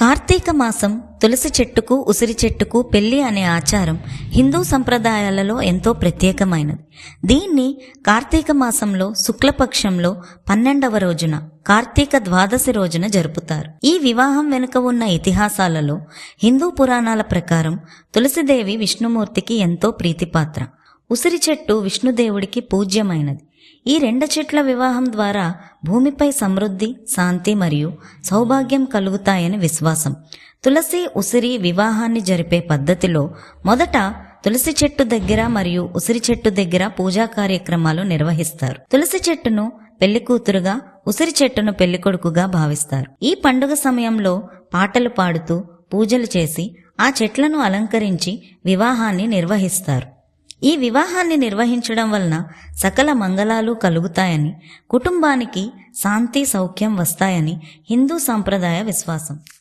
కార్తీక మాసం తులసి చెట్టుకు ఉసిరి చెట్టుకు పెళ్ళి అనే ఆచారం హిందూ సంప్రదాయాలలో ఎంతో ప్రత్యేకమైనది. దీన్ని కార్తీక మాసంలో శుక్లపక్షంలో పన్నెండవ రోజున కార్తీక ద్వాదశి రోజున జరుపుతారు. ఈ వివాహం వెనుక ఉన్న ఇతిహాసాలలో హిందూ పురాణాల ప్రకారం తులసిదేవి విష్ణుమూర్తికి ఎంతో ప్రీతిపాత్ర. ఉసిరి చెట్టు విష్ణుదేవుడికి పూజ్యమైనది. ఈ రెండు చెట్ల వివాహం ద్వారా భూమిపై సమృద్ధి శాంతి మరియు సౌభాగ్యం కలుగుతాయని విశ్వాసం. తులసి ఉసిరి వివాహాన్ని జరిపే పద్ధతిలో మొదట తులసి చెట్టు దగ్గర మరియు ఉసిరి చెట్టు దగ్గర పూజా కార్యక్రమాలు నిర్వహిస్తారు. తులసి చెట్టును పెళ్ళి కూతురుగా ఉసిరి చెట్టును పెళ్ళి కొడుకుగా భావిస్తారు. ఈ పండుగ సమయంలో పాటలు పాడుతూ పూజలు చేసి ఆ చెట్లను అలంకరించి వివాహాన్ని నిర్వహిస్తారు. ఈ వివాహాన్ని నిర్వహించడం వలన సకల మంగళాలు కలుగుతాయని కుటుంబానికి శాంతి సౌఖ్యం వస్తాయని హిందూ సాంప్రదాయ విశ్వాసం.